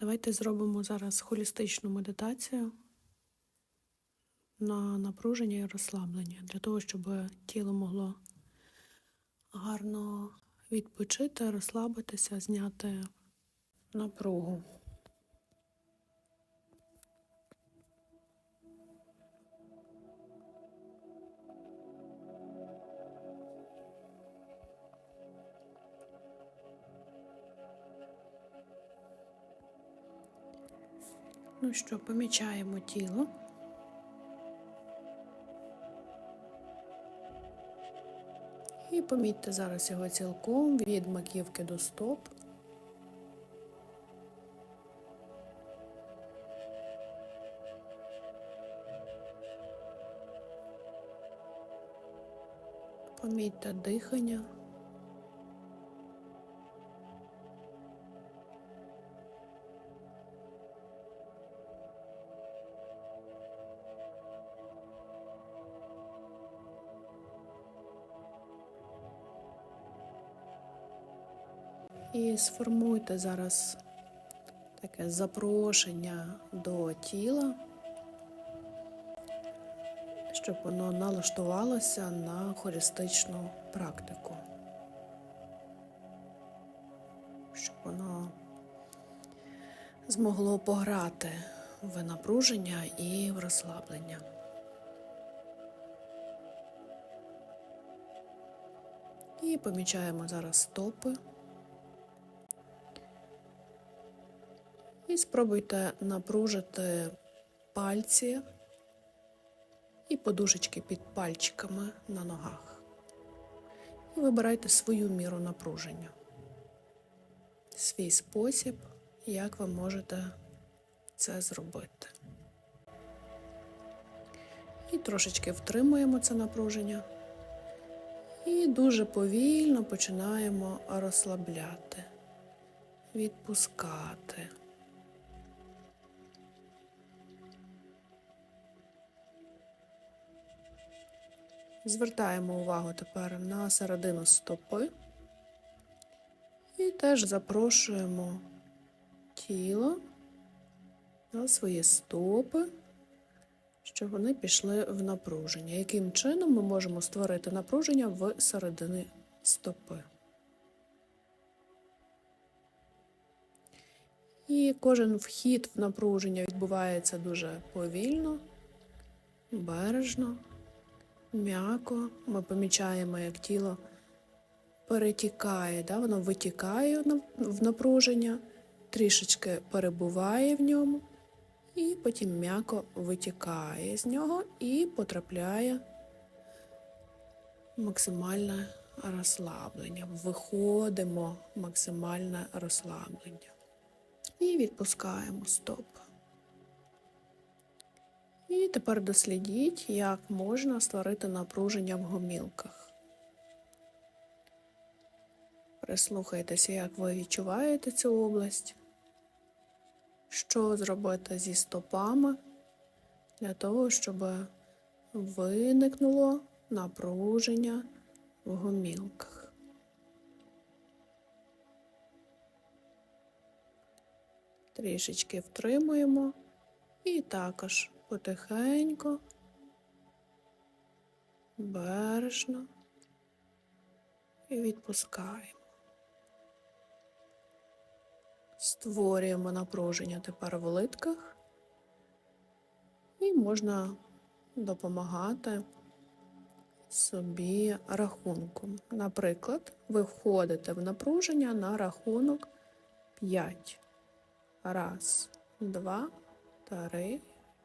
Давайте зробимо зараз холістичну медитацію на напруження і розслаблення, для того, щоб тіло могло гарно відпочити, розслабитися, зняти напругу. Ну що, помічаємо тіло. І помітьте зараз його цілком від маківки до стоп. Помітьте дихання. І сформуйте зараз таке запрошення до тіла, щоб воно налаштувалося на холістичну практику, щоб воно змогло пограти в напруження і в розслаблення. І помічаємо зараз стопи. І спробуйте напружити пальці і подушечки під пальчиками на ногах. І вибирайте свою міру напруження, свій спосіб, як ви можете це зробити. І трошечки втримуємо це напруження. І дуже повільно починаємо розслабляти, відпускати. Звертаємо увагу тепер на середину стопи і теж запрошуємо тіло на свої стопи, щоб вони пішли в напруження. Яким чином ми можемо створити напруження в середині стопи? І кожен вхід в напруження відбувається дуже повільно, бережно. М'яко ми помічаємо, як тіло перетікає, да? воно витікає в напруження, трішечки перебуває в ньому, і потім м'яко витікає з нього і потрапляє максимальне розслаблення. Виходимо максимальне розслаблення. І відпускаємо стоп. І тепер дослідіть, як можна створити напруження в гомілках. Прислухайтеся, як ви відчуваєте цю область, що зробити зі стопами для того, щоб виникнуло напруження в гомілках. Трішечки втримуємо і також потихеньку, бережно і відпускаємо. Створюємо напруження тепер в литках і можна допомагати собі рахунком. Наприклад, ви входите в напруження на рахунок 5. Раз, два, три,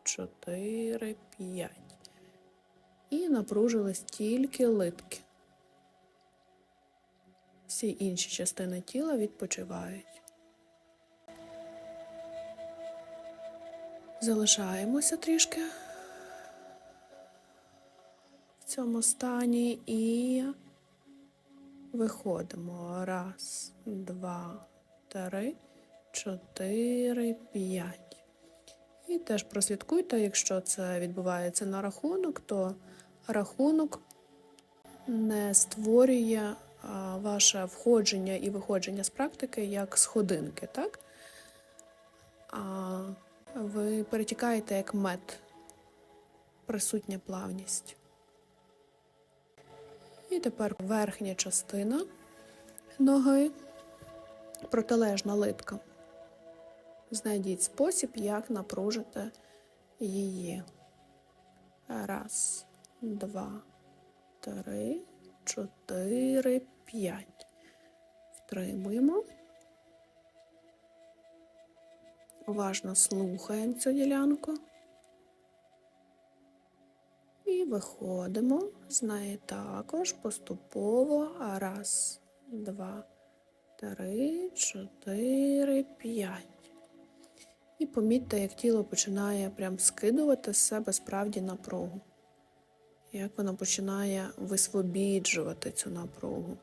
чотири, п'ять. І напружились тільки литки. Всі інші частини тіла відпочивають. Залишаємося трішки в цьому стані і виходимо. Раз, два, три, чотири, п'ять. І теж прослідкуйте, якщо це відбувається на рахунок, то рахунок не створює ваше входження і виходження з практики як сходинки, так? а ви перетікаєте як мед, присутня плавність. І тепер верхня частина ноги, протилежна литка. Знайдіть спосіб, як напружити її. Раз, два, три, чотири, п'ять. Втримуємо. Уважно слухаємо цю ділянку. І виходимо з неї також поступово. Раз, два, три, чотири, п'ять. І помітьте, як тіло починає прям скидувати з себе справді напругу. Як воно починає висвобіджувати цю напругу.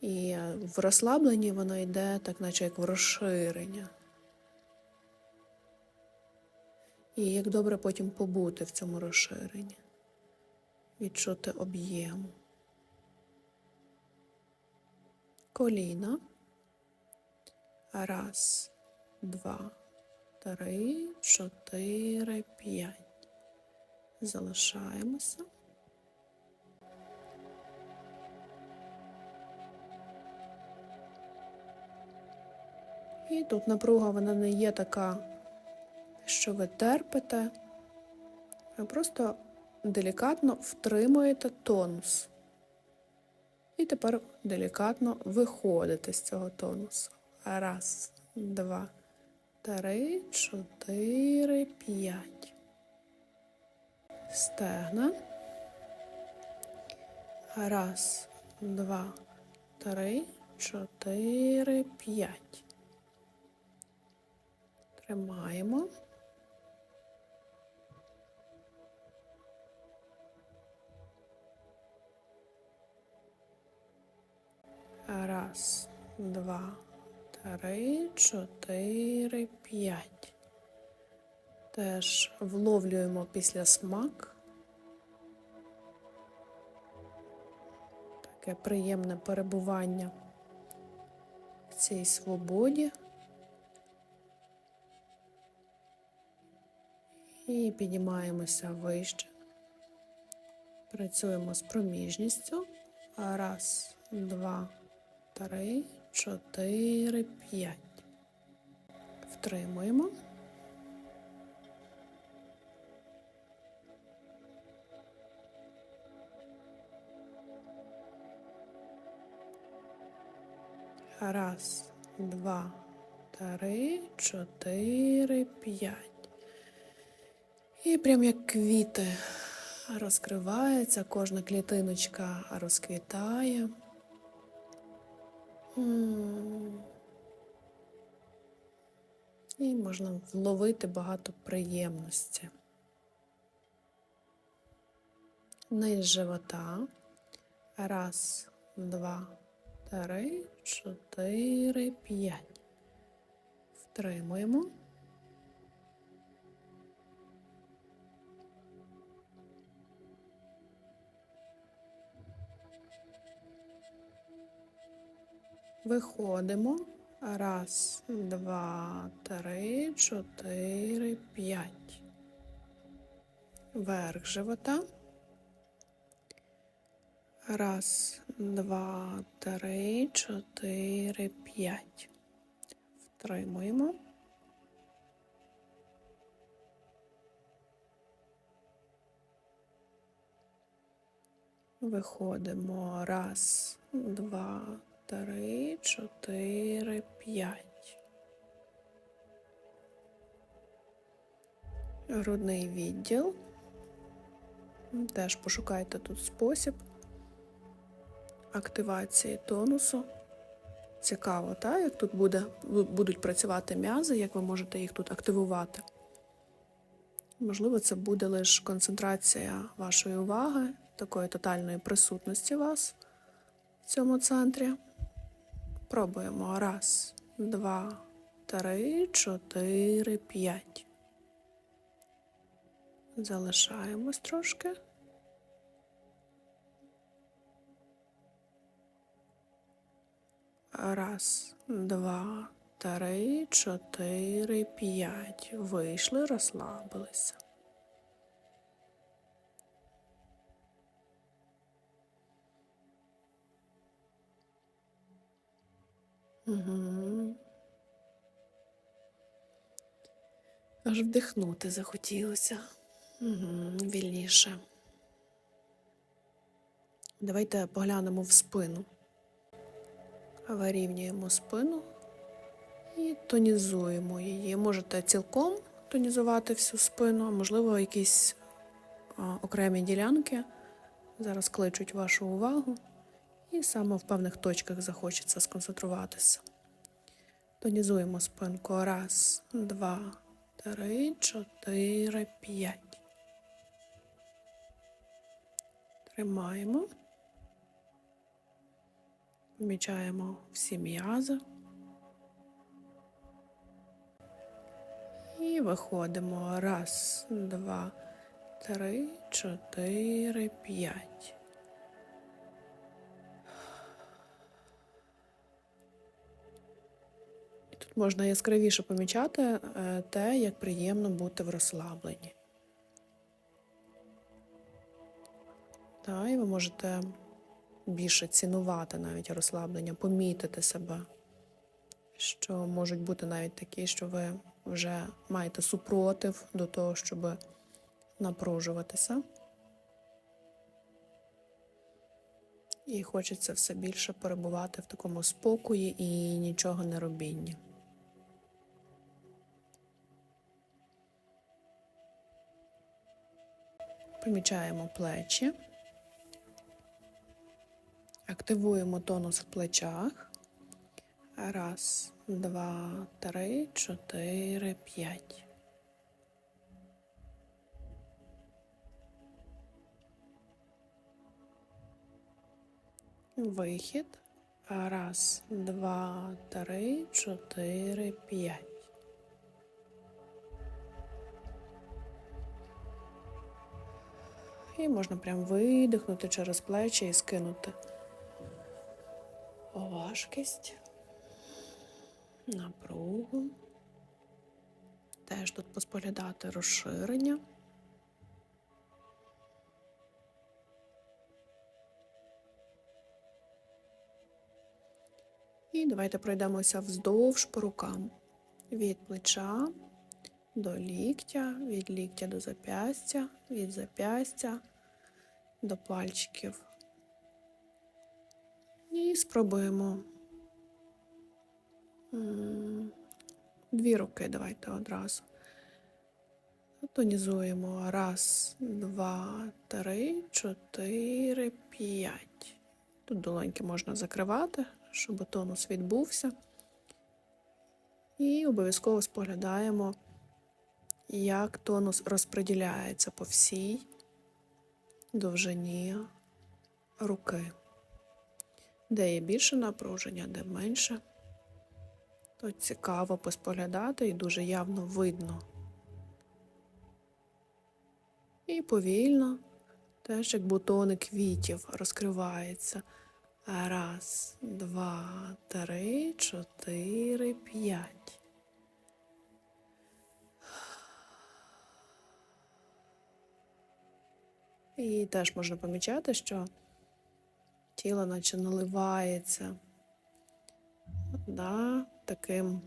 І в розслабленні воно йде, так наче як в розширення. І як добре потім побути в цьому розширенні, відчути об'єм. Коліна. Раз, два, три, чотири, п'ять. Залишаємося. І тут напруга вона не є така, що ви терпите, ви просто делікатно втримуєте тонус. І тепер делікатно виходите з цього тонусу. Раз, два, три, чотири, п'ять. Стегна. Раз, два, три, чотири, п'ять. Тримаємо. Раз, два, три, чотири, п'ять. Теж вловлюємо після смак. Таке приємне перебування в цій свободі. І піднімаємося вище. Працюємо з проміжністю. Раз, два, три, чотири, п'ять. Втримуємо. Раз, два, три, чотири, п'ять. І прям як квіти розкривається, кожна клітиночка розквітає. І можна вловити багато приємності. Низ живота. Раз, два, три, чотири, п'ять. Втримуємо. Виходимо. Раз, два, три, чотири, п'ять. Верх живота. Раз, два, три, чотири, п'ять. Втримуємо. Виходимо. Раз, два, три, чотири, п'ять. Грудний відділ. Теж пошукайте тут спосіб активації тонусу. Цікаво, так? як тут буде, будуть працювати м'язи, як ви можете їх тут активувати. Можливо, це буде лише концентрація вашої уваги, такої тотальної присутності вас в цьому центрі. Пробуємо. Раз, два, три, чотири, п'ять. Залишаємось трошки. Раз, два, три, чотири, п'ять. Вийшли, розслабилися. Угу. Аж вдихнути захотілося. Угу, вільніше. Давайте поглянемо в спину. Вирівнюємо спину і тонізуємо її. Можете цілком тонізувати всю спину, можливо, якісь окремі ділянки зараз кличуть вашу увагу, і саме в певних точках захочеться сконцентруватися. Тонізуємо спинку. Раз, два, три, чотири, п'ять. Тримаємо. Помічаємо всі м'язи. І виходимо. Раз, два, три, чотири, п'ять. Можна яскравіше помічати е, те, як приємно бути в розслабленні. Та, і ви можете більше цінувати навіть розслаблення, помітити себе, що можуть бути навіть такі, що ви вже маєте супротив до того, щоб напружуватися. І хочеться все більше перебувати в такому спокої і нічого не робінні. Помічаємо плечі. Активуємо тонус в плечах. Раз, два, три, чотири, п'ять. Вихід. Раз, два, три, чотири, п'ять. І можна прям видихнути через плечі і скинути важкість, напругу. Теж тут поспоглядати розширення. І давайте пройдемося вздовж по рукам. Від плеча до ліктя, від ліктя до запястя, від запястя до пальчиків. І спробуємо дві руки давайте одразу. Тонізуємо. Раз, два, три, чотири, п'ять. Тут долоньки можна закривати, щоб тонус відбувся. І обов'язково споглядаємо, як тонус розподіляється по всій довжині руки. Де є більше напруження, де менше. То цікаво поспоглядати і дуже явно видно. І повільно, теж як бутони квітів розкриваються. Раз, два, три, чотири, п'ять. І теж можна помічати, що тіло наче наливається да, таким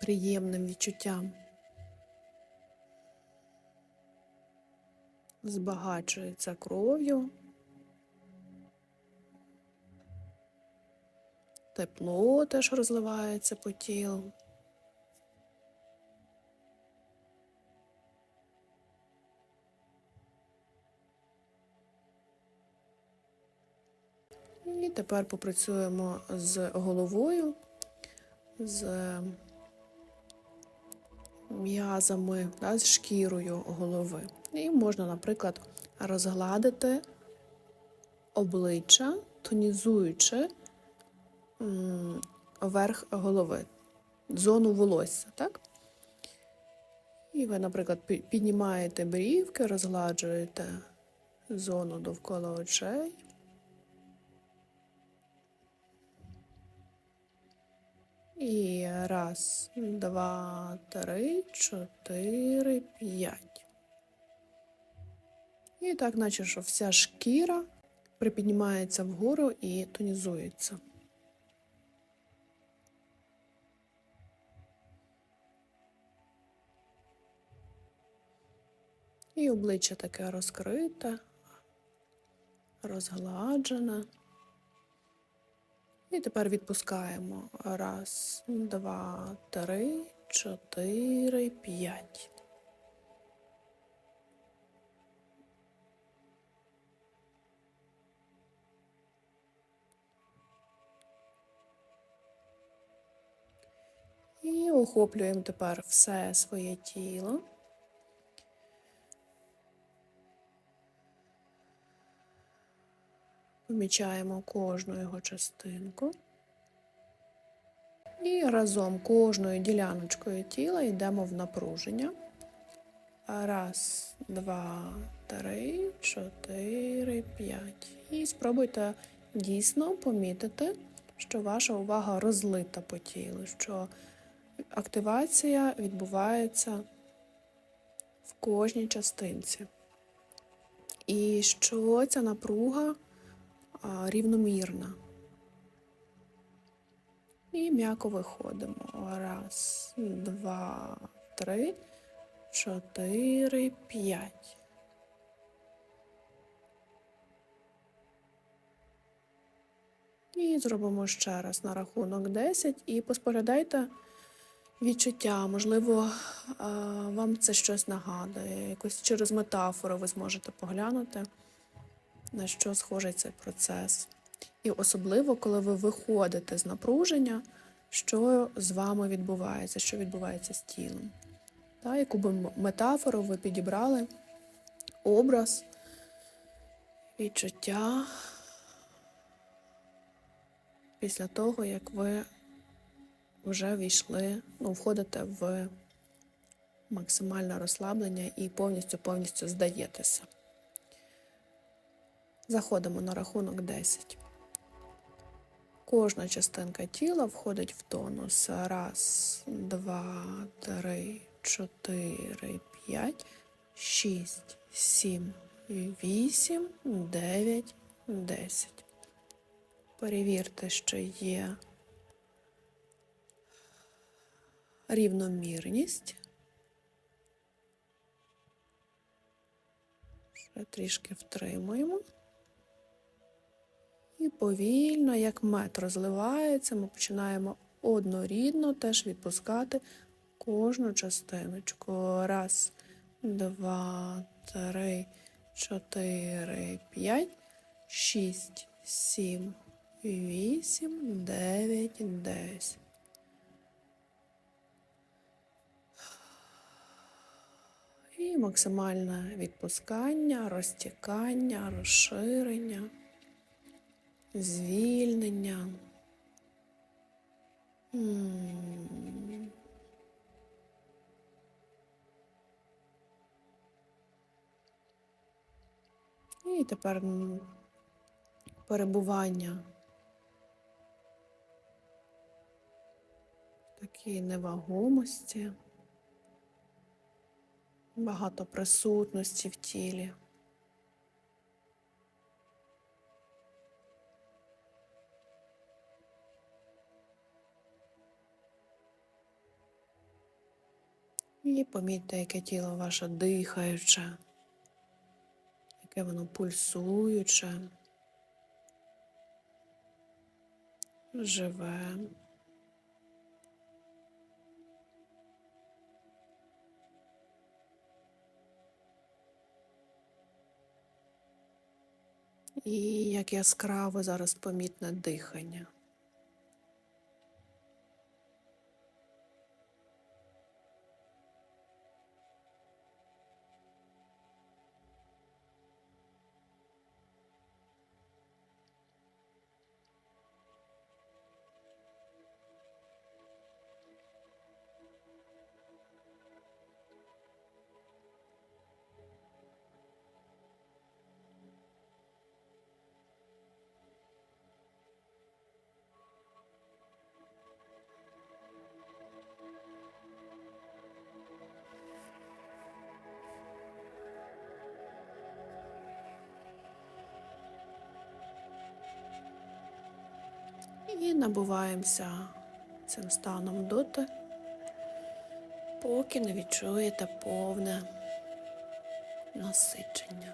приємним відчуттям. Збагачується кров'ю. Тепло теж розливається по тілу. Тепер попрацюємо з головою, з м'язами, да, з шкірою голови. І можна, наприклад, розгладити обличчя, тонізуючи верх голови, зону волосся, так? І ви, наприклад, піднімаєте брівки, розгладжуєте зону довкола очей. І раз, два, три, чотири, п'ять. І так, наче що вся шкіра припіднімається вгору і тонізується. І обличчя таке розкрите, розгладжене. І тепер відпускаємо. Раз, два, три, чотири, п'ять. І охоплюємо тепер все своє тіло. Помічаємо кожну його частинку. І разом кожною діляночкою тіла йдемо в напруження. Раз, два, три, чотири, п'ять. І спробуйте дійсно помітити, що ваша увага розлита по тілу, що активація відбувається в кожній частинці. І що ця напруга рівномірна. І м'яко виходимо. Раз, два, три, чотири, п'ять. І зробимо ще раз на рахунок 10 і поспоглядайте відчуття. Можливо, вам це щось нагадує. Якось через метафору ви зможете поглянути на що схожий цей процес. І особливо, коли ви виходите з напруження, що з вами відбувається, що відбувається з тілом. Та, яку би метафору ви підібрали, образ, відчуття після того, як ви вже війшли, ну, входите в максимальне розслаблення і повністю повністю здаєтеся. Заходимо на рахунок 10. Кожна частинка тіла входить в тонус. Раз, два, три, чотири, п'ять, шість, сім, вісім, дев'ять, десять. Перевірте, що є рівномірність. Ще трішки втримуємо. І повільно, як мед розливається, ми починаємо однорідно теж відпускати кожну частиночку. Раз, два, три, чотири, п'ять, шість, сім, вісім, дев'ять, десять. І максимальне відпускання, розтікання, розширення звільнення. І тепер перебування такій невагомості, багато присутності в тілі. І помітьте, яке тіло ваше дихаюче, яке воно пульсуюче, живе. І як яскраво зараз помітне дихання. І набуваємося цим станом доти, поки не відчуєте повне насичення.